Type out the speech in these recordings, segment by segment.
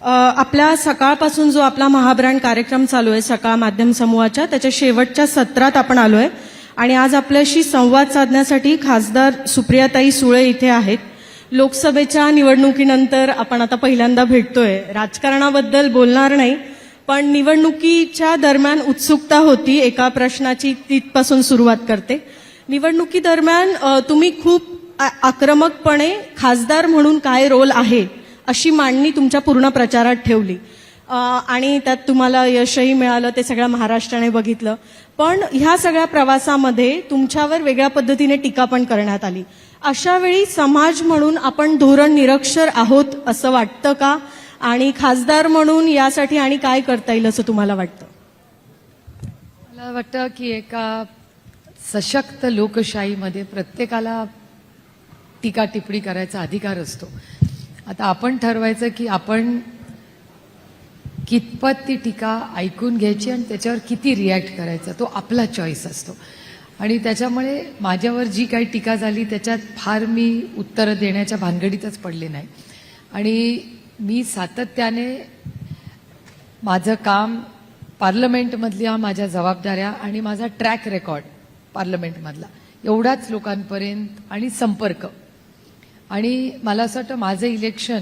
आपला आपल्या सकाळपासून जो आपला महाब्रांड कार्यक्रम चालू आहे सकाळ माध्यम समूहाच्या त्याच्या शेवटच्या सत्रात आपण आलो आहे आणि आज आपल्याशी संवाद साधण्यासाठी खासदार सुप्रियाताई सुळे इथे आहेत. लोकसभेच्या निवडणुकीनंतर आपण आता पहिल्यांदा भेटतोय. राजकारणाबद्दल बोलणार नाही पण निवडणुकीच्या दरम्यान उत्सुकता होती एका प्रश्नाची तिथपासून सुरुवात करते. निवडणुकीदरम्यान तुम्ही खूप आ- आक्रमकपणे खासदार म्हणून काय रोल आहे? अशी मांडणी तुमच्या पूर्ण प्रचारात ठेवली. आणि त्यात तुम्हाला यशही मिळालं ते सगळ्या महाराष्ट्राने बघितलं. पण ह्या सगळ्या प्रवासामध्ये तुमच्यावर वेगळ्या पद्धतीने टीका पण करण्यात आली. अशा वेळी समाज म्हणून आपण धोरण निरक्षर आहोत असं वाटतं का? आणि खासदार म्हणून यासाठी आणि काय करता येईल असं तुम्हाला वाटतं? मला वाटतं की एका सशक्त लोकशाहीमध्ये प्रत्येकाला टीका टिप्पणी करायचा अधिकार असतो. आता आपण ठरवायचं की आपण कितपत ती टीका ऐकून घ्यायची आणि त्याच्यावर किती रिॲक्ट करायचा तो आपला चॉईस असतो. आणि त्याच्यामुळे माझ्यावर जी काही टीका झाली त्याच्यात फार मी उत्तरं देण्याच्या भानगडीतच पडले नाही. आणि मी सातत्याने माझं काम पार्लमेंटमधल्या माझ्या जबाबदाऱ्या आणि माझा ट्रॅक रेकॉर्ड पार्लमेंटमधला. एवढाच लोकांपर्यंत आणि संपर्क. आणि मला असं वाटतं माझं इलेक्शन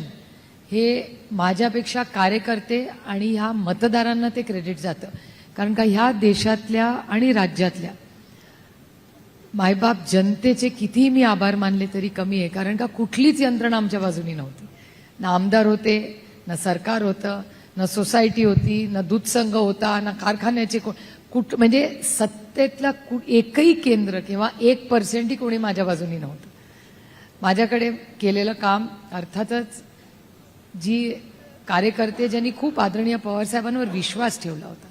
हे माझ्यापेक्षा कार्यकर्ते आणि ह्या मतदारांना ते क्रेडिट जातं. कारण का ह्या देशातल्या आणि राज्यातल्या मायबाप जनतेचे कितीही मी आभार मानले तरी कमी आहे. कारण का कुठलीच यंत्रणा आमच्या बाजूनी नव्हती. ना आमदार होते ना सरकार होतं ना सोसायटी होती ना दूध संघ होता ना कारखान्याचे कोण कुठ म्हणजे सत्तेतला कु- एकही केंद्र किंवा एक पर्सेंटही कोणी माझ्या बाजूनी नव्हतं. माझ्याकडे केलेलं काम अर्थातच जी कार्यकर्ते ज्यांनी खूप आदरणीय पवारसाहेबांवर विश्वास ठेवला होता.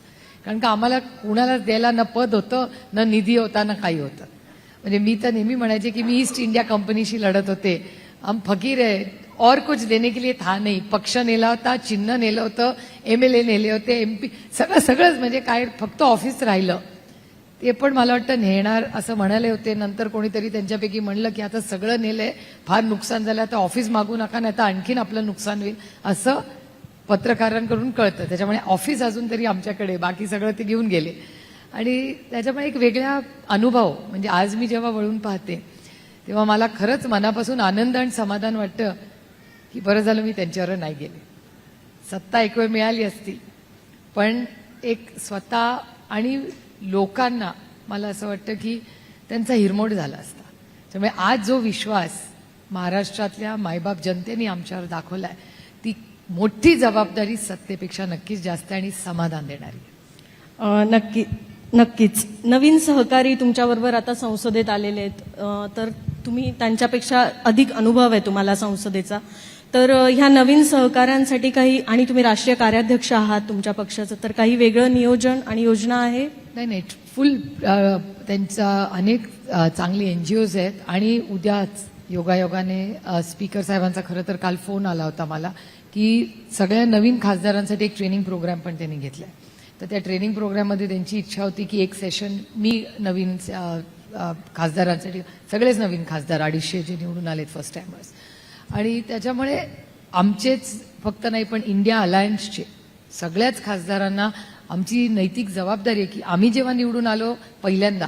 कारण का आम्हाला कुणाला द्यायला न पद होतं न निधी होता न काही होतं. म्हणजे मी तर नेहमी म्हणायचे की मी ईस्ट इंडिया कंपनीशी लढत होते. हम फकीर आहे. और कुछ देने के लिए था नाही. पक्ष नेला होता चिन्ह नेलं होतं एम एल ए नेले होते एम पी सगळं सगळंच. म्हणजे काय फक्त ऑफिस राहिलं. ते पण मला वाटतं नेणार असं म्हणाले होते. नंतर कोणीतरी त्यांच्यापैकी म्हणलं की आता सगळं नेलंय. फार नुकसान झालं. आता ऑफिस मागू नका नाही आता आणखीन आपलं नुकसान होईल असं पत्रकारांकडून कळतं. त्याच्यामुळे ऑफिस अजून तरी आमच्याकडे बाकी सगळं ते घेऊन गेले. आणि त्याच्यामुळे एक वेगळा अनुभव म्हणजे आज मी जेव्हा वळून पाहते तेव्हा मला खरंच मनापासून आनंद आणि समाधान वाटतं की बरं झालं मी त्यांच्यावर नाही गेले. सत्ता एक वेळ मिळाली असती. पण एक स्वतः आणि लोकांना मला असं वाटतं की त्यांचा हिरमोड झाला असता. त्यामुळे आज जो विश्वास महाराष्ट्रातल्या मायबाप जनतेने आमच्यावर दाखवलाय ती मोठी जबाबदारी सत्तेपेक्षा नक्कीच जास्त आणि समाधान देणारी. नक्की नक्कीच. नवीन सहकारी तुमच्याबरोबर आता संसदेत आलेले आहेत. तर तुम्ही त्यांच्यापेक्षा अधिक अनुभव आहे तुम्हाला संसदेचा. तर ह्या नवीन सहकाऱ्यांसाठी काही आणि तुम्ही राष्ट्रीय कार्याध्यक्ष आहात तुमच्या पक्षाचं तर काही वेगळं नियोजन आणि योजना आहे? नाही नाही. फुल त्यांचा अनेक चांगली एन जी ओज आहेत आणि उद्याच योगायोगाने स्पीकर साहेबांचा खरं तर काल फोन आला होता मला की सगळ्या नवीन खासदारांसाठी एक ट्रेनिंग प्रोग्राम पण त्यांनी घेतला तर त्या ट्रेनिंग प्रोग्राममध्ये त्यांची इच्छा होती की एक सेशन मी नवीन खासदारांसाठी सगळेच नवीन खासदार अडीचशे जे निवडून आलेत फर्स्ट टाइमर्स आणि त्याच्यामुळे आमचेच फक्त नाही पण इंडिया अलायन्सचे सगळ्याच खासदारांना आमची नैतिक जबाबदारी आहे की आम्ही जेव्हा निवडून आलो पहिल्यांदा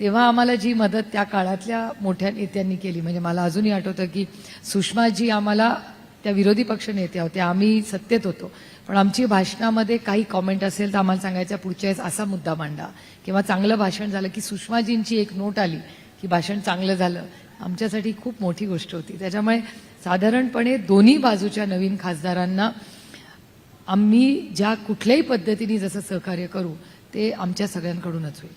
तेव्हा आम्हाला जी मदत त्या काळातल्या मोठ्या नेत्यांनी केली. म्हणजे मला अजूनही आठवतं की सुषमाजी आम्हाला त्या विरोधी पक्ष नेत्या होत्या आम्ही सत्तेत होतो. पण आमची भाषणामध्ये काही कॉमेंट असेल तर आम्हाला सांगायचं पुढच्या वेळेस असा मुद्दा मांडा. किंवा चांगलं भाषण झालं की सुषमाजींची एक नोट आली की भाषण चांगलं झालं. आमच्यासाठी खूप मोठी गोष्ट होती. त्याच्यामुळे साधारणपणे दोन्ही बाजूच्या नवीन खासदारांना आम्ही ज्या कुठल्याही पद्धतीने जसं सहकार्य करू ते आमच्या सगळ्यांकडूनच होईल.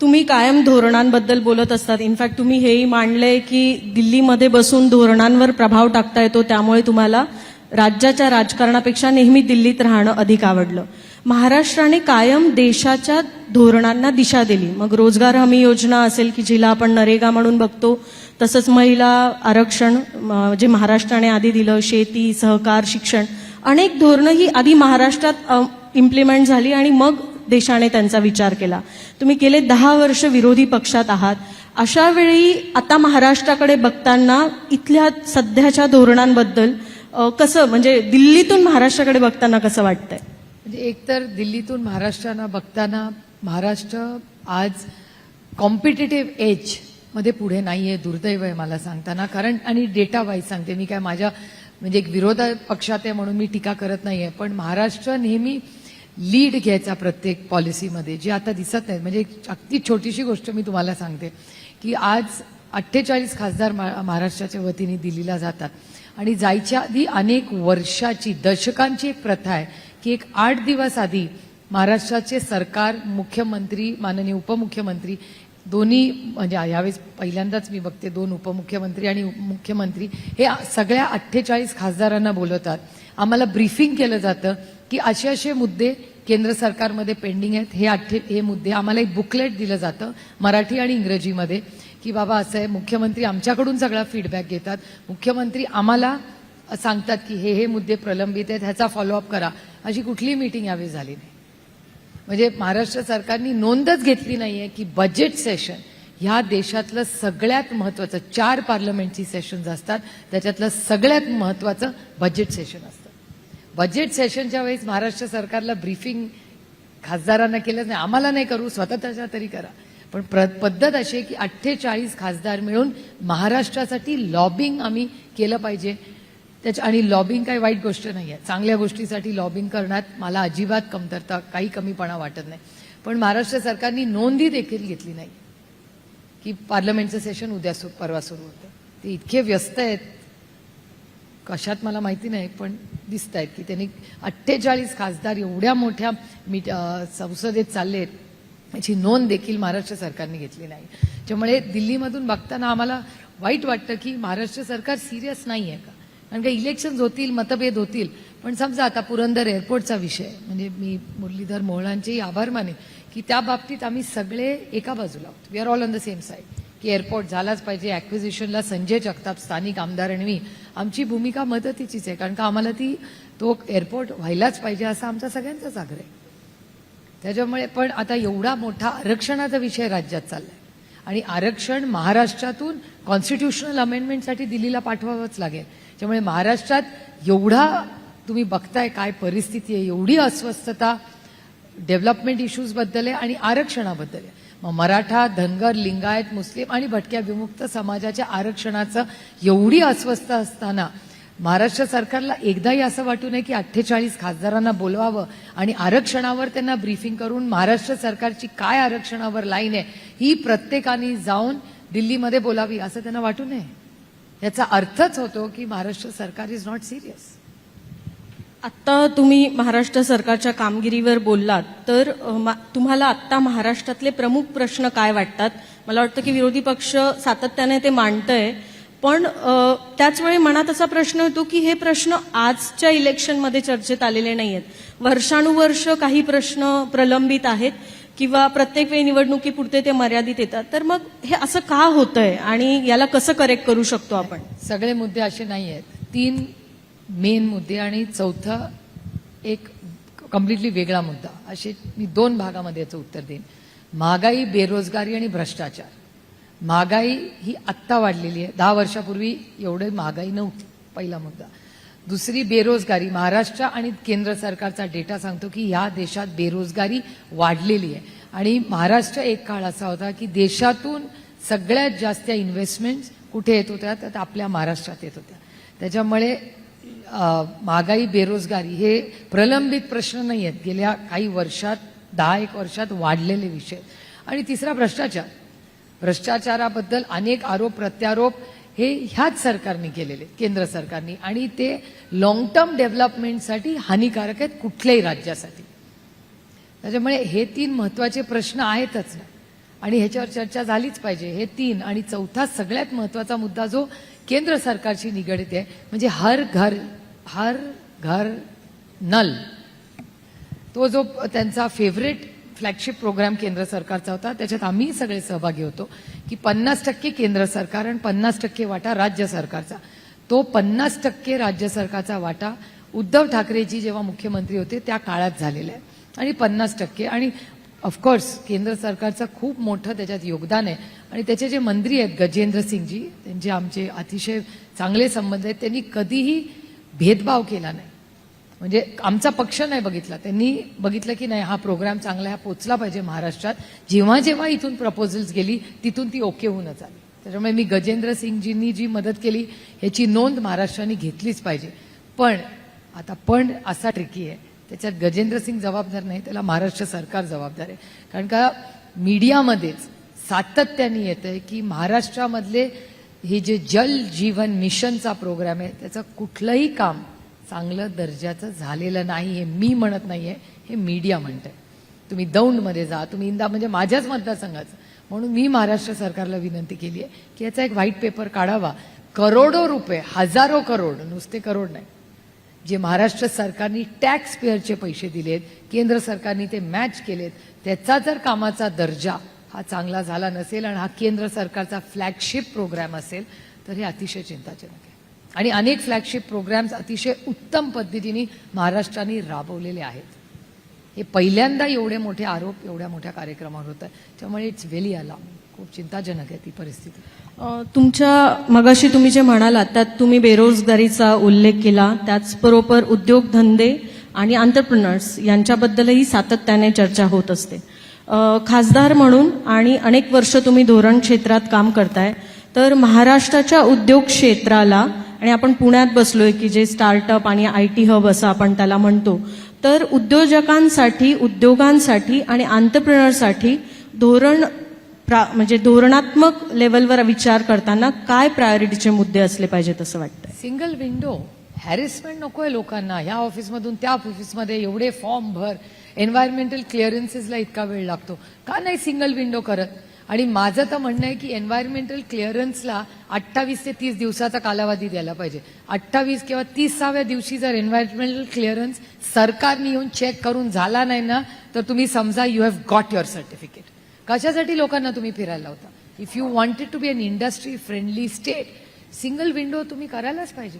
तुम्ही कायम धोरणांबद्दल बोलत असतात. इनफॅक्ट तुम्ही हेही मांडलंय की दिल्लीमध्ये बसून धोरणांवर प्रभाव टाकता येतो त्यामुळे तुम्हाला राज्याच्या राजकारणापेक्षा नेहमी दिल्लीत राहणं अधिक आवडलं. महाराष्ट्राने कायम देशाच्या धोरणांना दिशा दिली. मग रोजगार हमी योजना असेल की जिला आपण नरेगा म्हणून बघतो तसंच महिला आरक्षण जे महाराष्ट्राने आधी दिलं शेती सहकार शिक्षण अनेक धोरणं ही आधी महाराष्ट्रात इम्प्लिमेंट झाली आणि मग देशाने त्यांचा विचार केला. तुम्ही गेले दहा वर्ष विरोधी पक्षात आहात. अशा वेळी आता महाराष्ट्राकडे बघताना इथल्या सध्याच्या धोरणांबद्दल कसं म्हणजे दिल्लीतून महाराष्ट्राकडे बघताना कसं वाटतंय? म्हणजे एकतर दिल्लीतून महाराष्ट्राला बघताना महाराष्ट्र आज कॉम्पिटेटिव्ह एजमध्ये पुढे आहे दुर्दैव आहे मला सांगताना. कारण आणि डेटा वाईज सांगते मी काय माझ्या म्हणजे एक विरोध पक्षात आहे म्हणून मी टीका करत नाही आहे पण महाराष्ट्र नेहमी लीड घ्यायचा प्रत्येक पॉलिसीमध्ये जी आता दिसत नाही. म्हणजे एक अगदी छोटीशी गोष्ट मी तुम्हाला सांगते की आज अठ्ठेचाळीस खासदार महाराष्ट्राच्या वतीने दिल्लीला जातात. आणि जायच्या आधी अनेक वर्षाची दशकांची एक प्रथा आहे की एक आठ दिवस आधी महाराष्ट्राचे सरकार मुख्यमंत्री माननीय उपमुख्यमंत्री दोन्ही म्हणजे यावेळेस पहिल्यांदाच मी बघते दोन उपमुख्यमंत्री आणि मुख्यमंत्री हे सगळ्या अठ्ठेचाळीस खासदारांना बोलवतात. आम्हाला ब्रीफिंग केलं जातं की असे असे मुद्दे केंद्र सरकारमध्ये पेंडिंग आहेत. हे अठ्ठे हे मुद्दे आम्हाला एक बुकलेट दिलं जातं मराठी आणि इंग्रजीमध्ये की बाबा असं आहे मुख्यमंत्री आमच्याकडून सगळा फीडबॅक घेतात. मुख्यमंत्री आम्हाला सांगतात की हे हे मुद्दे प्रलंबित आहेत ह्याचा फॉलोअप करा. अशी कुठली मीटिंग यावेळी झाली नाही. म्हणजे महाराष्ट्र सरकारने नोंदच घेतली नाही आहे की बजेट सेशन ह्या देशातलं सगळ्यात महत्वाचं चार पार्लमेंटची सेशन्स असतात त्याच्यातलं सगळ्यात महत्वाचं बजेट सेशन असतं. बजेट सेशनच्या वेळेस महाराष्ट्र सरकारला ब्रीफिंग खासदारांना केलं नाही. आम्हाला नाही करू स्वतःच्या तरी करा. पण प्र पद्धत अशी आहे की अठ्ठेचाळीस खासदार मिळून महाराष्ट्रासाठी लॉबिंग आम्ही केलं पाहिजे. त्याच्या आणि लॉबिंग काही वाईट गोष्ट नाही आहे चांगल्या गोष्टीसाठी लॉबिंग करण्यात मला अजिबात कमतरता काही कमीपणा वाटत नाही. पण महाराष्ट्र सरकारने नोंदी देखील घेतली नाही की पार्लमेंटचं सेशन उद्या सु परवा सुरू होतं. ते इतके व्यस्त आहेत. कशात मला माहिती नाही पण दिसत आहेत की त्यांनी अठ्ठेचाळीस खासदार एवढ्या मोठ्या मीट संसदेत चालले आहेत याची नोंद देखील महाराष्ट्र सरकारने घेतली नाही. त्यामुळे दिल्लीमधून बघताना आम्हाला वाईट वाटतं की महाराष्ट्र सरकार सिरियस नाही आहे का? कारण का इलेक्शन्स होतील मतभेद होतील. पण समजा आता पुरंदर एअरपोर्टचा विषय म्हणजे मी मुरलीधर मोहळांचेही आभार माने की त्या बाबतीत आम्ही सगळे एका बाजूला आहोत. We are all on the same side की एअरपोर्ट झालाच पाहिजे ॲक्विजिशनला संजय जगताप स्थानिक आमदार आणि मी. आमची भूमिका मदतीचीच आहे कारण का आम्हाला ती तो एअरपोर्ट व्हायलाच पाहिजे असा आमचा सगळ्यांचाच आग्रह आहे. त्याच्यामुळे पण आता एवढा मोठा आरक्षणाचा विषय राज्यात चाललाय. आणि आरक्षण महाराष्ट्रातून कॉन्स्टिट्युशनल अमेंडमेंटसाठी दिल्लीला पाठवावंच लागेल. त्यामुळे महाराष्ट्रात एवढा तुम्ही बघताय काय परिस्थिती आहे एवढी अस्वस्थता डेव्हलपमेंट इश्यूजबद्दल आहे आणि आरक्षणाबद्दल आहे. मग मराठा धनगर लिंगायत मुस्लिम आणि भटक्या विमुक्त समाजाच्या आरक्षणाचं एवढी अस्वस्थ असताना महाराष्ट्र सरकारला एकदाही असं वाटू नये की अठ्ठेचाळीस खासदारांना बोलवावं आणि आरक्षणावर त्यांना ब्रीफिंग करून महाराष्ट्र सरकारची काय आरक्षणावर लाईन आहे ही प्रत्येकाने जाऊन दिल्लीमध्ये बोलावी असं त्यांना वाटू नये. याचा अर्थच होतो की महाराष्ट्र सरकार इज नॉट सिरियस आत्ता तुम्ही महाराष्ट्र सरकारच्या कामगिरीवर बोललात तर मा- तुम्हाला आत्ता महाराष्ट्रातले प्रमुख प्रश्न काय वाटतात? मला वाटतं की विरोधी पक्ष सातत्याने ते मांडतंय पण त्याचवेळी त्याच वेळी मनात असा प्रश्न येतो की हे प्रश्न आजच्या इलेक्शनमध्ये चर्चेत आलेले नाही आहेत वर्षानुवर्ष काही प्रश्न प्रलंबित आहेत. किंवा प्रत्येक वेळी निवडणुकीपुरते ते मर्यादित येतात. तर मग हे असं का होतंय आणि याला कसं करेक्ट करू शकतो आपण? सगळे मुद्दे असे नाही आहेत तीन मेन मुद्दे आणि चौथा एक कम्प्लिटली वेगळा मुद्दा. असे मी दोन भागामध्ये याचं उत्तर देईन. महागाई बेरोजगारी आणि भ्रष्टाचार. महागाई ही आत्ता वाढलेली आहे. दहा वर्षापूर्वी एवढे महागाई नव्हती पहिला मुद्दा. दुसरी बेरोजगारी. महाराष्ट्र आणि केंद्र सरकारचा डेटा सांगतो की या देशात बेरोजगारी वाढलेली आहे. आणि महाराष्ट्र एक काळ असा होता की देशातून सगळ्यात जास्त इन्व्हेस्टमेंट कुठे येत होत्या तर आपल्या महाराष्ट्रात येत होत्या. त्याच्यामुळे महागाई बेरोजगारी हे प्रलंबित प्रश्न नाही आहेत गेल्या काही वर्षात दहा एक वर्षात वाढलेले विषय. आणि तिसरा भ्रष्टाचार. भ्रष्टाचाराबद्दल अनेक आरोप प्रत्यारोप हे ह्याच सरकारने केलेले केंद्र सरकारने. आणि ते लॉंग टर्म डेव्हलपमेंटसाठी हानिकारक आहेत कुठल्याही राज्यासाठी. त्याच्यामुळे हे तीन महत्त्वाचे प्रश्न आहेतच. आणि ह्याच्यावर चर्चा झालीच पाहिजे. हे तीन आणि चौथा सगळ्यात महत्त्वाचा मुद्दा जो केंद्र सरकारशी निगडित आहे म्हणजे हर घर हर घर नल. तो जो त्यांचा फेवरेट फ्लॅगशिप प्रोग्राम केंद्र सरकारचा होता त्याच्यात आम्ही सगळे सहभागी होतो की पन्नास टक्के केंद्र सरकार आणि पन्नास टक्के वाटा राज्य सरकारचा. तो पन्नास टक्के राज्य सरकारचा वाटा उद्धव ठाकरेजी जेव्हा मुख्यमंत्री होते त्या काळात झालेला आहे. आणि पन्नास टक्के. आणि ऑफकोर्स केंद्र सरकारचं खूप मोठं त्याच्यात योगदान आहे. आणि त्याचे जे मंत्री आहेत गजेंद्र सिंगजी त्यांचे आमचे अतिशय चांगले संबंध आहेत. त्यांनी कधीही भेदभाव केला नाही. म्हणजे आमचा पक्ष नाही बघितला. त्यांनी बघितलं की नाही हा प्रोग्राम चांगला हा पोचला पाहिजे महाराष्ट्रात. जेव्हा जेव्हा इथून प्रपोजल्स गेली तिथून ती ओके होऊनच आली. त्याच्यामुळे मी गजेंद्र सिंगजींनी जी मदत केली ह्याची नोंद महाराष्ट्राने घेतलीच पाहिजे. पण आता पण असा ट्रिकी आहे. त्याच्यात गजेंद्र सिंग जबाबदार नाही त्याला महाराष्ट्र सरकार जबाबदार आहे. कारण का मीडियामध्येच सातत्याने येत आहे की महाराष्ट्रामधले हे जे जल जीवन मिशनचा प्रोग्राम आहे त्याचं कुठलंही काम चांगलं दर्जाचं झालेलं नाही हे मी म्हणत नाही आहे हे मीडिया म्हणत आहे तुम्ही दौंडमध्ये जा तुम्ही इंदा म्हणजे माझ्याच मतदारसंघाचं. म्हणून मी महाराष्ट्र सरकारला विनंती केली आहे की याचा एक व्हाईट पेपर काढावा. करोडो रुपये हजारो करोड नुसते करोड नाही. जे महाराष्ट्र सरकारने टॅक्स पेअरचे पैसे दिलेत केंद्र सरकारने ते मॅच केलेत त्याचा जर कामाचा दर्जा हा चांगला झाला नसेल आणि हा केंद्र सरकारचा फ्लॅगशिप प्रोग्रॅम असेल तर हे अतिशय चिंताजनक आहे. आणि अनेक फ्लॅगशिप प्रोग्रॅम्स अतिशय उत्तम पद्धतीने महाराष्ट्राने राबवलेले आहेत. हे पहिल्यांदा एवढे मोठे आरोप एवढ्या मोठ्या कार्यक्रमावर होत आहे त्यामुळे इट्स व्हेरी अलार्मिंग खूप चिंताजनक आहे ती परिस्थिती. तुमच्या मगाशी तुम्ही जे म्हणालात त्यात तुम्ही बेरोजगारीचा उल्लेख केला त्याचबरोबर उद्योगधंदे आणि आंतरप्रनर्स यांच्याबद्दलही सातत्याने चर्चा होत असते. खासदार म्हणून आणि अनेक वर्ष तुम्ही धोरण क्षेत्रात काम करताय तर महाराष्ट्राच्या उद्योग क्षेत्राला आणि आपण पुण्यात बसलोय की जे स्टार्टअप आणि आय टी हब असं आपण त्याला म्हणतो तर उद्योजकांसाठी उद्योगांसाठी आणि आंतरप्रिनरसाठी धोरण प्रा म्हणजे धोरणात्मक लेवलवर विचार करताना काय प्रायोरिटीचे मुद्दे असले पाहिजेत असं वाटतं सिंगल विंडो हॅरेसमेंट नकोय लोकांना. ह्या ऑफिसमधून त्या ऑफिसमध्ये एवढे फॉर्म भर एन्व्हायरमेंटल क्लिअरन्सेसला इतका वेळ लागतो. का नाही सिंगल विंडो करत? आणि माझं तर म्हणणं आहे की एन्व्हायरमेंटल क्लिअरन्सला अठ्ठावीस ते तीस दिवसाचा कालावधी द्यायला पाहिजे. अठ्ठावीस किंवा तीसाव्या दिवशी जर एन्व्हायरमेंटल क्लिअरन्स सरकारने येऊन चेक करून झाला नाही ना तर तुम्ही समजा you have got your certificate कशासाठी लोकांना तुम्ही फिरायला लावता? If you wanted to be an industry friendly state single window तुम्ही करायलाच पाहिजे.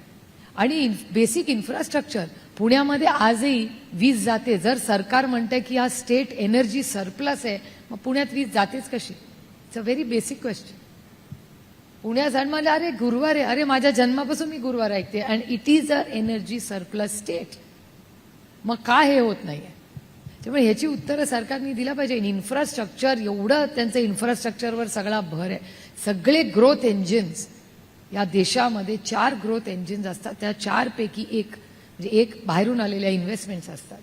आणि बेसिक इन्फ्रास्ट्रक्चर पुण्यामध्ये आजही वीज जाते. जर सरकार म्हणतंय की हा स्टेट एनर्जी सरप्लस आहे मग पुण्यात वीज जातेच कशी? It's a very basic question पुण्या आणि अरे गुरुवार आहे. अरे माझ्या जन्मापासून मी गुरुवार ऐकते. And it is a energy surplus state मग का हे होत नाहीये? त्यामुळे ह्याची उत्तरं सरकारने दिला पाहिजे. इन्फ्रास्ट्रक्चर एवढं त्यांचं इन्फ्रास्ट्रक्चरवर सगळा भर आहे. सगळे ग्रोथ इंजिन्स या देशामध्ये चार ग्रोथ इंजिन्स असतात. त्या चारपैकी एक म्हणजे एक बाहेरून आलेल्या इन्व्हेस्टमेंट्स असतात.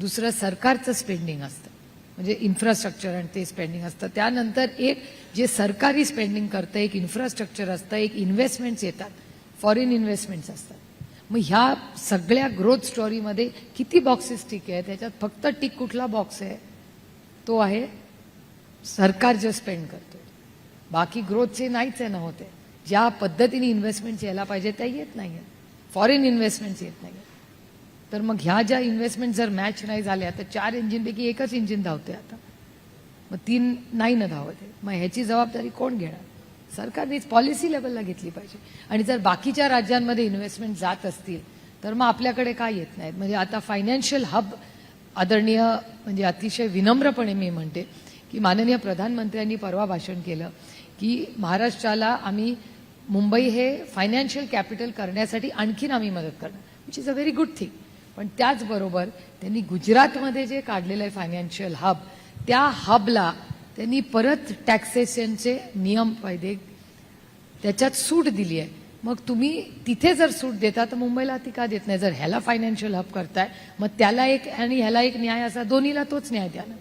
दुसरं सरकारचं स्पेंडिंग असतं. म्हणजे इन्फ्रास्ट्रक्चर आणि ते स्पेंडिंग असतं. त्यानंतर एक जे सरकारी स्पेंडिंग करतं एक इन्फ्रास्ट्रक्चर असतं एक इन्व्हेस्टमेंट्स येतात. फॉरेन इन्व्हेस्टमेंट्स असतात. मग ह्या सगळ्या ग्रोथ स्टोरीमध्ये किती बॉक्सेस टिक आहे? त्याच्यात फक्त टिक कुठला बॉक्स आहे? तो आहे सरकार जे स्पेंड करतो बाकी ग्रोथचे नाहीच आहे ना होते ज्या पद्धतीने इन्व्हेस्टमेंट यायला पाहिजे त्या येत नाही आहेत फॉरेन इन्व्हेस्टमेंट्स येत नाही तर मग ह्या ज्या इन्व्हेस्टमेंट जर मॅच नाही झाल्या तर चार इंजिनपैकी एकच इंजिन धावते आता. मग तीन नाही ना धावत आहे. मग ह्याची जबाबदारी कोण घेणार? सरकारनेच पॉलिसी लेवलला घेतली पाहिजे. आणि जर बाकीच्या राज्यांमध्ये इन्व्हेस्टमेंट जात असतील तर मग आपल्याकडे काय येत नाहीत? म्हणजे आता फायनान्शियल हब आदरणीय म्हणजे अतिशय विनम्रपणे मी म्हणते की माननीय प्रधानमंत्र्यांनी परवा भाषण केलं की महाराष्ट्राला आम्ही मुंबई हे फायनान्शियल कॅपिटल करण्यासाठी आणखीन आम्ही मदत करणार which is a very good thing पण त्याचबरोबर त्यांनी गुजरातमध्ये जे काढलेलं आहे फायनान्शियल हब त्या हबला त्यांनी परत टॅक्सेशनचे नियम फायदे त्याच्यात सूट दिली आहे मग तुम्ही तिथे जर सूट देता तर मुंबईला ती का देत नाही? जर ह्याला फायनान्शियल हब करताय मग त्याला एक आणि ह्याला एक न्याय असा दोन्हीला तोच न्याय द्या ना.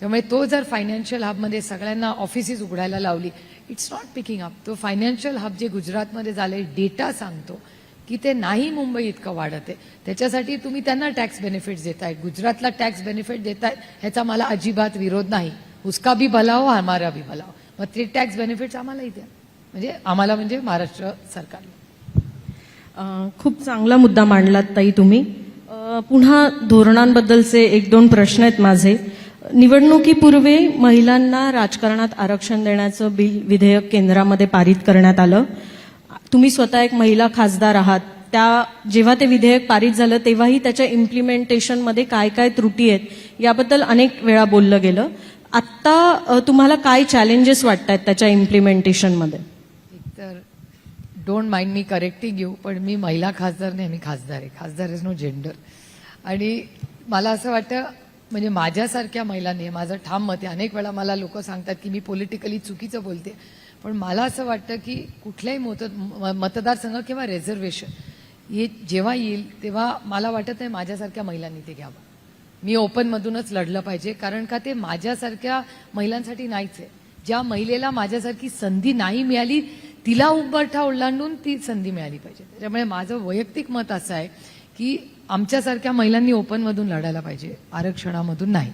त्यामुळे तो जर फायनान्शियल हबमध्ये सगळ्यांना ऑफिसेस उघडायला लावली इट्स नॉट पिकिंग अप तो फायनान्शियल हब जे गुजरातमध्ये झाले डेटा सांगतो. की ते नाही मुंबई इतकं वाढत. आहे त्याच्यासाठी तुम्ही त्यांना टॅक्स बेनिफिट्स देताय. गुजरातला टॅक्स बेनिफिट देताय. ह्याचा मला अजिबात विरोध नाही. उसका भी भला हो हमारा भी भला हो. मग ते टॅक्स बेनिफिट्स आम्हालाही द्या. म्हणजे आम्हाला म्हणजे महाराष्ट्र सरकारला खूप चांगला मुद्दा मांडलात ताई तुम्ही. पुन्हा धोरणांबद्दलचे एक दोन प्रश्न आहेत माझे. निवडणुकीपूर्वी महिलांना राजकारणात आरक्षण देण्याचं बिल विधेयक केंद्रामध्ये पारित करण्यात आलं. तुम्ही स्वतः एक महिला खासदार आहात. त्या जेव्हा ते विधेयक पारित झालं तेव्हाही त्याच्या इम्प्लिमेंटेशनमध्ये काय काय त्रुटी आहेत याबद्दल अनेक वेळा बोललं गेलं. आत्ता तुम्हाला काय चॅलेंजेस वाटत आहेत त्याच्या इम्प्लिमेंटेशनमध्ये एकतर डोंट माइंड मी करेक्टिंग यू पण मी महिला खासदार नाही मी खासदार आहे. खासदार इज नो जेंडर आणि मला असं वाटतं म्हणजे माझ्यासारख्या महिलांनी माझं ठाम मत आहे. अनेक वेळा मला लोक सांगतात की मी पॉलिटिकली चुकीचं बोलते. पण मला असं वाटतं की कुठल्याही मत म- मतदारसंघ किंवा रिझर्वेशन हे जेव्हा येईल तेव्हा मला वाटत नाही माझ्यासारख्या महिलांनी ते घ्यावं. मी ओपनमधूनच लढलं पाहिजे. कारण का ते माझ्यासारख्या महिलांसाठी नाहीच आहे. ज्या महिलेला माझ्यासारखी संधी नाही मिळाली तिला उंबरठा ओलांडून ती संधी मिळाली पाहिजे. त्याच्यामुळे माझं वैयक्तिक मत असं आहे की आमच्यासारख्या महिलांनी ओपनमधून लढायला पाहिजे. आरक्षणामधून नाही.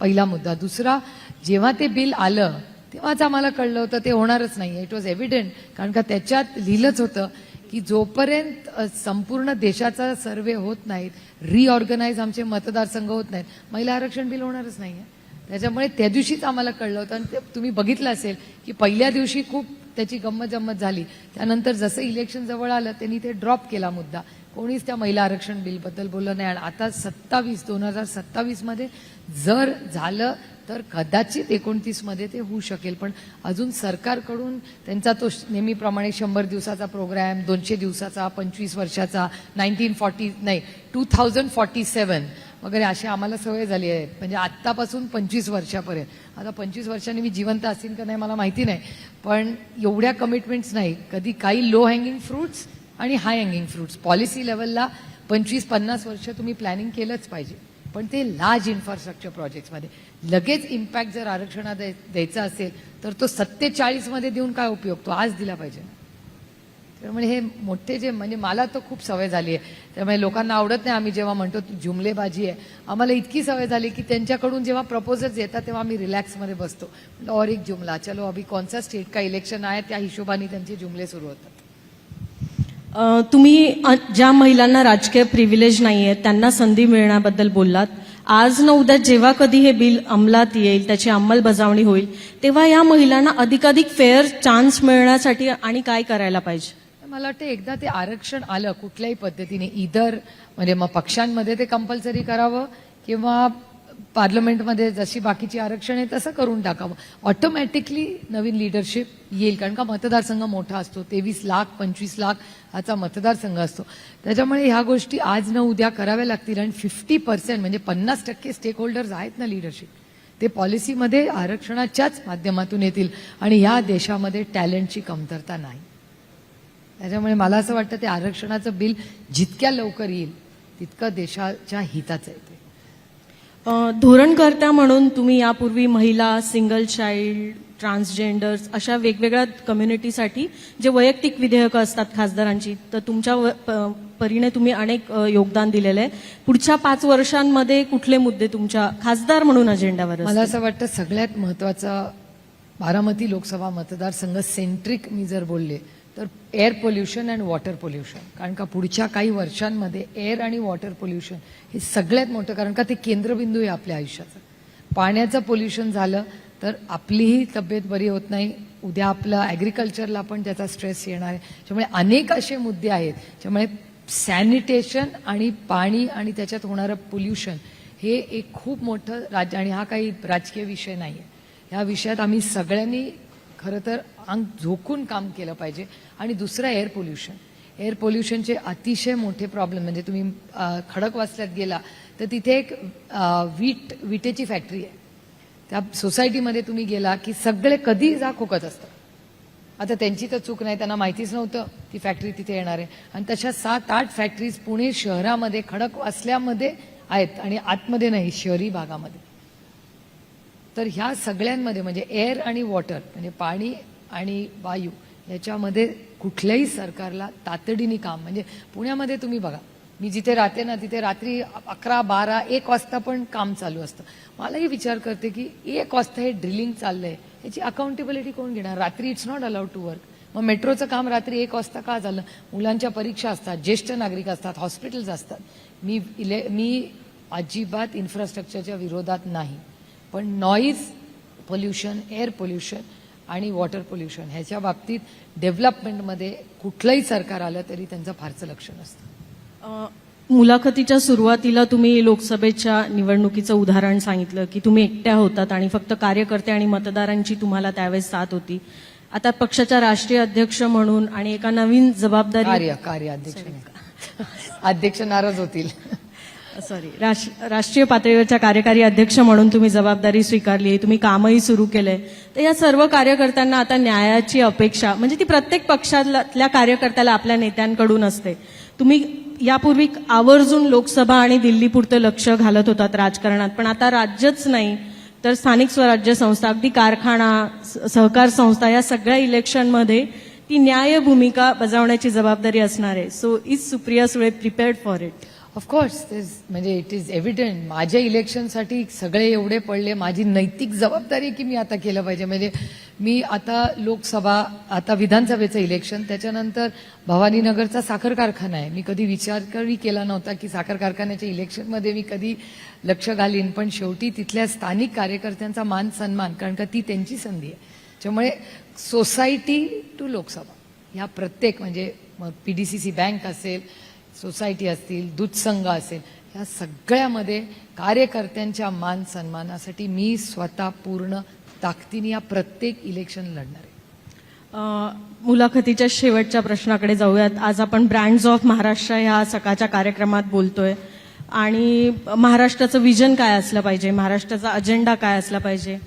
पहिला मुद्दा. दुसरा जेव्हा ते बिल आलं तेव्हाच आम्हाला कळलं होतं ते होणारच नाही इट वॉज एव्हिडंट कारण का त्याच्यात लिहिलंच होतं की जोपर्यंत संपूर्ण देशाचा सर्वे होत नाहीत रिऑर्गनाईज आमचे मतदारसंघ होत नाहीत महिला आरक्षण बिल होणारच नाही आहे त्याच्यामुळे त्या दिवशीच आम्हाला कळलं होतं आणि ते तुम्ही बघितलं असेल की पहिल्या दिवशी खूप त्याची गंमत जम्मत झाली. त्यानंतर जसं इलेक्शन जवळ आलं त्यांनी ते ड्रॉप केला मुद्दा. कोणीच त्या महिला आरक्षण बिलबद्दल बोललं नाही. आणि आता सत्तावीस दोन हजार सत्तावीसमध्ये जर झालं तर कदाचित एकोणतीसमध्ये ते होऊ शकेल पण अजून सरकारकडून त्यांचा तो नेहमीप्रमाणे शंभर दिवसाचा प्रोग्रॅम दोनशे दिवसाचा पंचवीस वर्षाचा नाईन्टीन फॉर्टी नाही टू थाउजंड फॉर्टी सेवन वगैरे अशी आम्हाला सवय झाली आहे. म्हणजे आत्तापासून पंचवीस वर्षापर्यंत. आता पंचवीस वर्षांनी मी जिवंत असेल का नाही मला माहिती नाही पण एवढ्या कमिटमेंट्स नाही. कधी काही लो हँगिंग फ्रुट्स आणि हाय हँगिंग फ्रुट्स पॉलिसी लेवलला पंचवीस पन्नास वर्ष तुम्ही प्लॅनिंग केलंच पाहिजे. पण ते लार्ज इन्फ्रास्ट्रक्चर प्रोजेक्ट्समध्ये लगेच इम्पॅक्ट जर आरक्षणात द्याय- द्यायचा असेल तर तो सत्तेचाळीसमध्ये देऊन काय उपयोग? तो आज दिला पाहिजे. त्यामुळे म्हणजे हे मोठे जे म्हणजे मला तर खूप सवय झाली आहे. त्यामुळे लोकांना आवडत नाही आम्ही जेव्हा म्हणतो जुमलेबाजी आहे. आम्हाला इतकी सवय झाली की त्यांच्याकडून जेव्हा प्रपोजल्स येतात तेव्हा आम्ही रिलॅक्समध्ये बसतो. और एक जुमला चलो अभी कोणचा स्टेट का इलेक्शन आहे त्या हिशोबाने त्यांचे जुमले सुरू होतात. तुम्ही ज्या महिलांना राजकीय प्रिव्हिलेज नाही आहे त्यांना संधी मिळण्याबद्दल बोललात. आज न उद्या जेव्हा कधी हे बिल अंमलात येईल त्याची अंमलबजावणी होईल तेव्हा या महिलांना अधिकाधिक फेअर चान्स मिळण्यासाठी आणि काय करायला पाहिजे? मला वाटतं एकदा ते आरक्षण आलं कुठल्याही पद्धतीने इतर म्हणजे मग पक्षांमध्ये ते कंपल्सरी करावं किंवा पार्लमेंटमध्ये जशी बाकीची आरक्षण आहे तसं करून टाकावं. ऑटोमॅटिकली नवीन लिडरशिप येईल कारण का मतदारसंघ मोठा असतो. तेवीस लाख पंचवीस लाख हाचा मतदारसंघ असतो. त्याच्यामुळे ह्या गोष्टी आज न उद्या कराव्या लागतील आणि फिफ्टी पर्सेंट म्हणजे पन्नास टक्के स्टेक होल्डर्स आहेत ना लिडरशिप ते पॉलिसीमध्ये आरक्षणाच्याच माध्यमातून येतील आणि ह्या देशामध्ये टॅलेंटची कमतरता नाही. त्याच्यामुळे मला असं वाटतं ते आरक्षणाचं बिल जितक्या लवकर येईल तितकं देशाच्या हिताचं येते धोरणकर्त्या म्हणून तुम्ही यापूर्वी महिला सिंगल चाइल्ड ट्रान्सजेंडर्स अशा वेगवेगळ्या कम्युनिटीसाठी जे वैयक्तिक विधेयकं असतात खासदारांची तर तुमच्या व- परीने तुम्ही अनेक योगदान दिलेलं आहे. पुढच्या पाच वर्षांमध्ये कुठले मुद्दे तुमच्या खासदार म्हणून अजेंडावर मला असं वाटतं सगळ्यात महत्त्वाचा बारामती लोकसभा मतदारसंघ सेंट्रिक मी जर बोलले तर air pollution and water pollution कारण का पुढच्या काही वर्षांमध्ये एअर आणि वॉटर पोल्युशन हे सगळ्यात मोठं कारण का ते केंद्रबिंदू आहे आपल्या आयुष्याचं. पाण्याचं पोल्युशन झालं तर आपलीही तब्येत बरी होत नाही. उद्या आपलं ॲग्रिकल्चरला पण त्याचा स्ट्रेस येणार आहे. त्यामुळे अनेक असे मुद्दे आहेत. त्यामुळे सॅनिटेशन आणि पाणी आणि त्याच्यात होणारं पोल्युशन हे एक खूप मोठं राज्य आणि हा काही राजकीय विषय नाही आहे ह्या विषयात आम्ही सगळ्यांनी खरं तर अंग झोकून काम केलं पाहिजे. आणि दुसरं एअर पोल्युशन एअर पोल्युशनचे अतिशय मोठे प्रॉब्लेम म्हणजे तुम्ही खडकवासल्यात गेला तर तिथे एक वीट विटेची फॅक्टरी आहे. त्या सोसायटीमध्ये तुम्ही गेला की सगळे कधी जा खोकत असतात. आता त्यांची तर चूक नाही त्यांना माहितीच नव्हतं ती फॅक्टरी तिथे येणार आहे. आणि तशा सात आठ फॅक्टरीज पुणे शहरामध्ये खडकवासल्यामध्ये आहेत. आणि आतमध्ये नाही शहरी भागामध्ये. तर ह्या सगळ्यांमध्ये म्हणजे एअर आणि वॉटर म्हणजे पाणी आणि वायू याच्यामध्ये कुठल्याही सरकारला तातडीने काम म्हणजे पुण्यामध्ये तुम्ही बघा मी जिथे राहते ना तिथे रात्री अकरा बारा एक वाजता पण काम चालू असतं. मलाही विचार करते की एक वाजता हे ड्रिलिंग चाललंय याची अकाउंटेबिलिटी कोण घेणार? रात्री it's not allowed to work मग मेट्रोचं काम रात्री एक वाजता का झालं? मुलांच्या परीक्षा असतात ज्येष्ठ नागरिक असतात हॉस्पिटल्स असतात. मी इले मी अजिबात इन्फ्रास्ट्रक्चरच्या विरोधात नाही. पण नॉईज पोल्युशन एअर पोल्युशन आणि वॉटर पोल्युशन ह्याच्या बाबतीत डेव्हलपमेंटमध्ये कुठलंही सरकार आलं तरी त्यांचं फारसं लक्ष नसतं. मुलाखतीच्या सुरुवातीला तुम्ही लोकसभेच्या निवडणुकीचं उदाहरण सांगितलं की तुम्ही एकट्या होतात आणि फक्त कार्यकर्ते आणि मतदारांची तुम्हाला त्यावेळेस साथ होती. आता पक्षाच्या राष्ट्रीय अध्यक्ष म्हणून आणि एका नवीन जबाबदारी कार्य कार्य अध्यक्ष. अध्यक्ष नाराज होतील. सॉरी राश राष्ट्रीय पातळीवरच्या कार्यकारी अध्यक्ष म्हणून तुम्ही जबाबदारी स्वीकारली तुम्ही कामही सुरू केलंय. तर या सर्व कार्यकर्त्यांना आता न्यायाची अपेक्षा म्हणजे ती प्रत्येक पक्षातल्या कार्यकर्त्याला आपल्या नेत्यांकडून असते. तुम्ही यापूर्वी आवर्जून लोकसभा आणि दिल्लीपुरतं लक्ष घालत होतात राजकारणात पण आता राज्यच नाही तर स्थानिक स्वराज्य संस्था अगदी कारखाना स- सहकार संस्था या सगळ्या इलेक्शनमध्ये ती न्याय भूमिका बजावण्याची जबाबदारी असणार. आहे so is Supriya Sule prepared for it of course म्हणजे इट इज एव्हिडंट माझ्या इलेक्शनसाठी सगळे एवढे पडले. माझी नैतिक जबाबदारी की मी आता केलं पाहिजे. म्हणजे मी आता लोकसभा आता विधानसभेचं इलेक्शन त्याच्यानंतर भवानीनगरचा साखर कारखाना आहे. मी कधी विचार कधी केला नव्हता की साखर कारखान्याच्या इलेक्शनमध्ये मी कधी लक्ष घालीन. पण शेवटी तिथल्या स्थानिक कार्यकर्त्यांचा मान सन्मान कारण का ती त्यांची संधी आहे. त्यामुळे सोसायटी टू लोकसभा. ह्या प्रत्येक म्हणजे मग P D C C bank असेल सोसायटी असतील दूध संघ असेल या सगळ्यामध्ये कार्यकर्त्यांच्या मान सन्मानासाठी मी स्वतः पूर्ण ताकदीने या प्रत्येक इलेक्शन लढणार आहे. मुलाखतीच्या शेवटच्या प्रश्नाकडे जाऊयात. आज आपण ब्रँड्स ऑफ महाराष्ट्र ह्या सकाळच्या कार्यक्रमात बोलतोय. आणि महाराष्ट्राचं विजन काय असलं पाहिजे? महाराष्ट्राचा अजेंडा काय असला पाहिजे?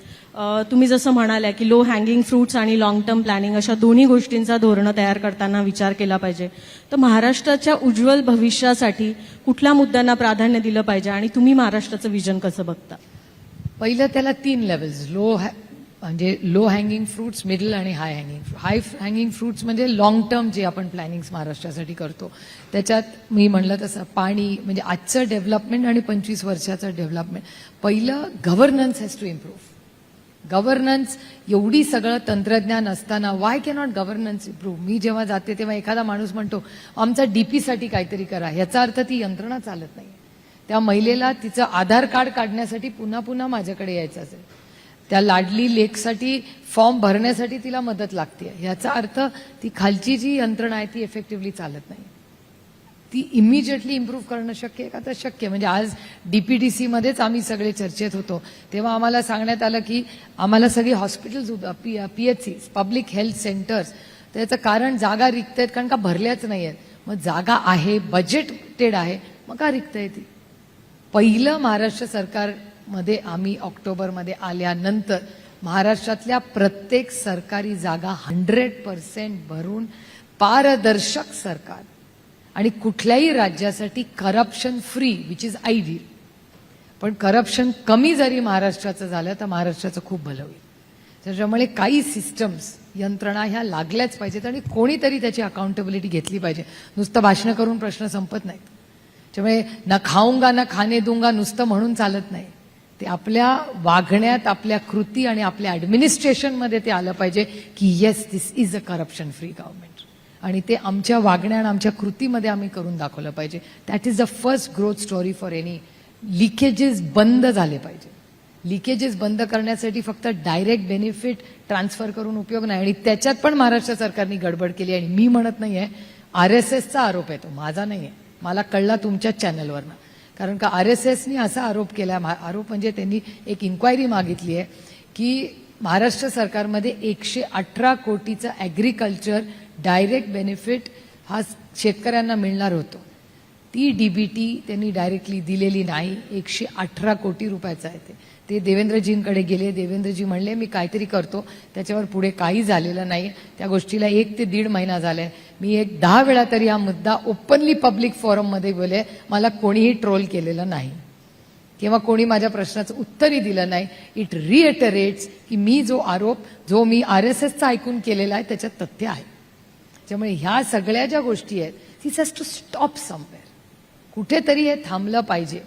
तुम्ही जसं म्हणाल्या की लो हँगिंग फ्रुट्स आणि लॉंग टर्म प्लॅनिंग अशा दोन्ही गोष्टींचा धोरणं तयार करताना विचार केला पाहिजे. तर महाराष्ट्राच्या उज्ज्वल भविष्यासाठी कुठल्या मुद्द्यांना प्राधान्य दिलं पाहिजे आणि तुम्ही महाराष्ट्राचं विजन कसं बघता? पहिलं त्याला तीन लेवल्स लो म्हणजे लो हँगिंग फ्रुट्स मिडल आणि high hanging high hanging fruits म्हणजे लॉंग टर्म जे आपण प्लॅनिंग महाराष्ट्रासाठी करतो. त्याच्यात मी म्हणलं तसं पाणी म्हणजे आजचं डेव्हलपमेंट आणि पंचवीस वर्षाचं डेव्हलपमेंट पहिलं governance has to improve governance एवढी सगळं तंत्रज्ञान असताना वाय कॅनॉट गव्हर्नन्स इम्प्रूव्ह मी जेव्हा जाते तेव्हा एखादा माणूस म्हणतो आमचा डीपीसाठी काहीतरी करा. याचा अर्थ ती यंत्रणा चालत नाही. त्या महिलेला तिचं आधार कार्ड काढण्यासाठी पुन्हा पुन्हा माझ्याकडे यायचं असेल. त्या लाडली लेखसाठी फॉर्म भरण्यासाठी तिला मदत लागते याचा अर्थ ती खालची जी यंत्रणा आहे ती इफेक्टिव्हली चालत नाही. ती इमिजिएटली इम्प्रूव्ह करणं शक्य आहे का? तर शक्य म्हणजे आज डीपीडीसी मध्येच आम्ही सगळे चर्चेत होतो. तेव्हा आम्हाला सांगण्यात आलं की आम्हाला सगळी hospitals P H C public health centres त्याचं कारण जागा रिक्त आहेत कारण का भरल्याच नाही आहेत. मग जागा आहे बजेटेड आहे मग का रिक्त आहे ती? पहिलं महाराष्ट्र सरकारमध्ये आम्ही ऑक्टोबरमध्ये आल्यानंतर महाराष्ट्रातल्या प्रत्येक सरकारी जागा हंड्रेड पर्सेंट भरून पारदर्शक सरकार आणि कुठल्याही राज्यासाठी corruption free which is ideal पण करप्शन कमी जरी महाराष्ट्राचं झालं तर महाराष्ट्राचं खूप भलं होईल. त्याच्यामुळे काही सिस्टम्स यंत्रणा ह्या लागल्याच पाहिजेत आणि कोणीतरी त्याची अकाउंटेबिलिटी घेतली पाहिजे. नुसतं भाषणं करून प्रश्न संपत नाहीत. त्यामुळे न खाऊंगा न खाणे दूंगा नुसतं म्हणून चालत नाही. ते आपल्या वागण्यात आपल्या कृती आणि आपल्या ॲडमिनिस्ट्रेशनमध्ये ते आलं पाहिजे की yes this is a corruption free government आणि ते आमच्या वागण्या आणि आमच्या कृतीमध्ये आम्ही करून दाखवलं पाहिजे. That is the first growth story for any leakages बंद झाले पाहिजे. लिकेजेस बंद करण्यासाठी फक्त डायरेक्ट बेनिफिट ट्रान्सफर करून उपयोग नाही. आणि त्याच्यात पण महाराष्ट्र सरकारने गडबड केली आणि मी म्हणत नाही आहे आर एस एसचा आरोप आहे तो. माझा नाही आहे मला कळला तुमच्याच चॅनलवरनं कारण का आर एस एसनी असा आरोप केला आरोप म्हणजे त्यांनी एक इन्क्वायरी मागितली आहे की महाराष्ट्र सरकारमध्ये एकशे अठरा कोटीचं ॲग्रिकल्चर डायरेक्ट बेनिफिट हा शेतकऱ्यांना मिळणार होतो. ती डीबीटी त्यांनी डायरेक्टली दिलेली नाही. एकशे अठरा कोटी रुपयाचं आहे ते. ते देवेंद्रजींकडे गेले. देवेंद्रजी म्हणले मी काहीतरी करतो. त्याच्यावर पुढे काही झालेलं नाही. त्या गोष्टीला एक ते दीड महिना झालाय मी एक दहा वेळा तरी हा मुद्दा ओपनली पब्लिक फोरममध्ये बोले. मला कोणीही ट्रोल केलेलं नाही. किंवा कोणी माझ्या प्रश्नाचं उत्तरही दिलं नाही. इट रिएटरेट्स की मी जो आरोप जो मी आर एस एसचा ऐकून केलेला आहे त्याच्यात तथ्य आहे. त्यामुळे ह्या सगळ्या ज्या गोष्टी आहेत तीच हॅज टू स्टॉप समवेअर कुठेतरी हे थांबलं पाहिजे.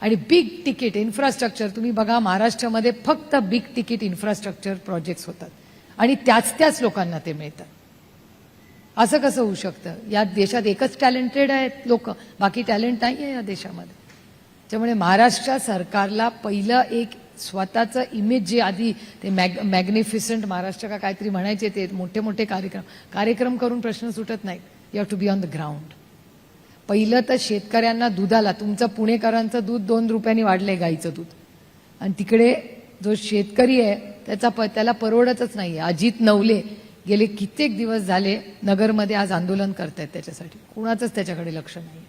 आणि बिग तिकीट इन्फ्रास्ट्रक्चर तुम्ही बघा महाराष्ट्रामध्ये फक्त बिग तिकीट इन्फ्रास्ट्रक्चर प्रोजेक्ट्स होतात. आणि त्याच त्याच लोकांना ते मिळतात. असं कसं होऊ शकतं? या देशात एकच टॅलेंटेड आहेत लोक बाकी टॅलेंट नाही आहे या देशामध्ये. त्यामुळे महाराष्ट्र सरकारला पहिलं एक स्वतःचं इमेज जे आधी ते मॅग मॅग्निफिसंट महाराष्ट्र का काहीतरी म्हणायचे ते मोठे मोठे कार्यक्रम कार्यक्रम करून प्रश्न सुटत नाहीत. You have to be on the ground पहिलं तर शेतकऱ्यांना दुधाला तुमचं पुणेकरांचं दूध दोन रुपयांनी वाढलंय गाईचं दूध. आणि तिकडे जो शेतकरी आहे त्याचा प त्याला परवडतच नाही अजित नवले गेले कित्येक दिवस झाले नगरमध्ये आज आंदोलन करतायत त्याच्यासाठी. कुणाचंच त्याच्याकडे लक्ष नाही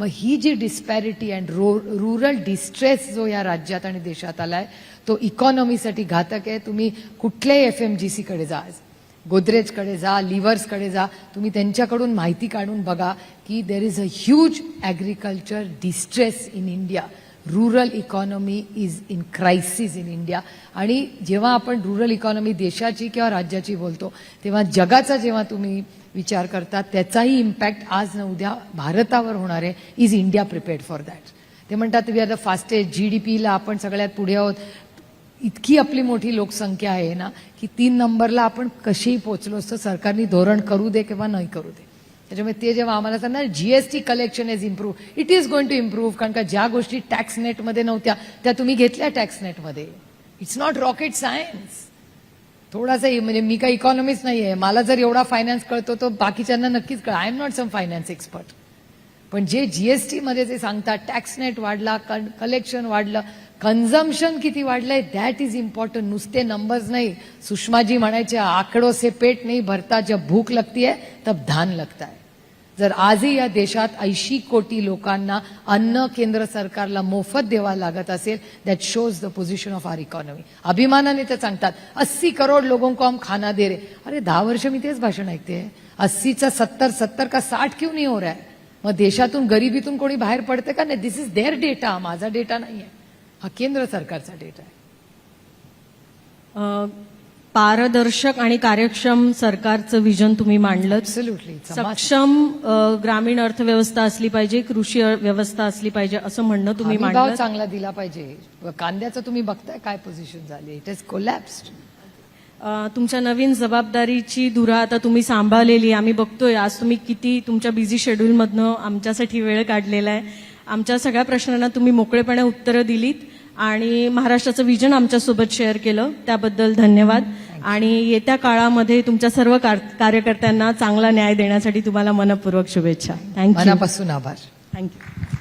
मग ही जी डिस्पॅरिटी अँड रुरल डिस्ट्रेस जो या राज्यात आणि देशात आला आहे तो इकॉनॉमीसाठी घातक आहे. तुम्ही कुठल्याही एफ एम जी सीकडे जा. गोदरेजकडे जा लिव्हर्सकडे जा. तुम्ही त्यांच्याकडून माहिती काढून बघा की there is a huge agriculture distress in India rural economy is in crisis in India आणि जेव्हा आपण रुरल इकॉनॉमी देशाची किंवा राज्याची बोलतो तेव्हा जगाचा जेव्हा तुम्ही विचार करता त्याचाही इम्पॅक्ट आज न उद्या भारतावर होणार आहे. Is India prepared for that ते म्हणतात we are the fastest G D पीला आपण सगळ्यात पुढे आहोत. इतकी आपली मोठी लोकसंख्या आहे ना की तीन नंबरला आपण कशीही पोचलो असतो सरकारने धोरण करू दे किंवा नाही करू दे. त्याच्यामुळे ते जेव्हा आम्हाला सांगणार GST collection is improve it is going to improve कारण का ज्या गोष्टी टॅक्स नेटमध्ये नव्हत्या त्या तुम्ही घेतल्या टॅक्स नेटमध्ये इट्स नॉट रॉकेट सायन्स थोडासा म्हणजे मी काही इकॉनॉमिस्ट नाही आहे मला जर एवढा फायनान्स कळतो तर बाकीच्यांना नक्कीच कळ I am not some finance expert पण जे जीएसटी मध्ये जे सांगतात टॅक्स नेट वाढला कलेक्शन वाढलं कन्झम्पशन किती वाढलंय दॅट इज इम्पॉर्टंट नुसते नंबर्स नाही. सुषमाजी म्हणायचे आकडो से पेट नाही भरता जब भूक लगती है तब धान लगता है. जर आजही या देशात ऐंशी कोटी लोकांना अन्न केंद्र सरकारला मोफत द्यावा लागत असेल that shows the position of our economy अभिमानाने ते सांगतात अस्सी करोड लोगों को हम खाना दे रे अरे दहा वर्ष मी तेच भाषण ऐकते अस्सीचा सत्तर सत्तर का साठ क्यू नाही हो रहा है? मग देशातून गरिबीतून कोणी बाहेर पडते का? नाही दिस इज देअर डेटा माझा डेटा नाही आहे हा केंद्र सरकारचा डेटा आहे. पारदर्शक आणि कार्यक्षम सरकारचं विजन तुम्ही मांडलं सक्षम ग्रामीण अर्थव्यवस्था असली पाहिजे कृषी व्यवस्था असली पाहिजे असं म्हणणं तुम्ही मांडलं चांगला दिला पाहिजे. कांद्याचं तुम्ही बघताय काय पोझिशन झाली. इट इज कोलॅप्स्ड तुमच्या नवीन जबाबदारीची धुरा आता तुम्ही सांभाळलेली आम्ही बघतोय. आज तुम्ही किती तुमच्या बिझी शेड्यूलमधनं आमच्यासाठी वेळ काढलेला आहे. आमच्या सगळ्या प्रश्नांना तुम्ही मोकळेपणे उत्तरं दिलीत. आणि महाराष्ट्राचं विजन आमच्यासोबत शेअर केलं त्याबद्दल धन्यवाद. आणि येत्या काळामध्ये तुमच्या सर्व कार- कार्यकर्त्यांना चांगला न्याय देण्यासाठी तुम्हाला मनपूर्वक शुभेच्छा. थँक्यू मनापासून आभार. थँक्यू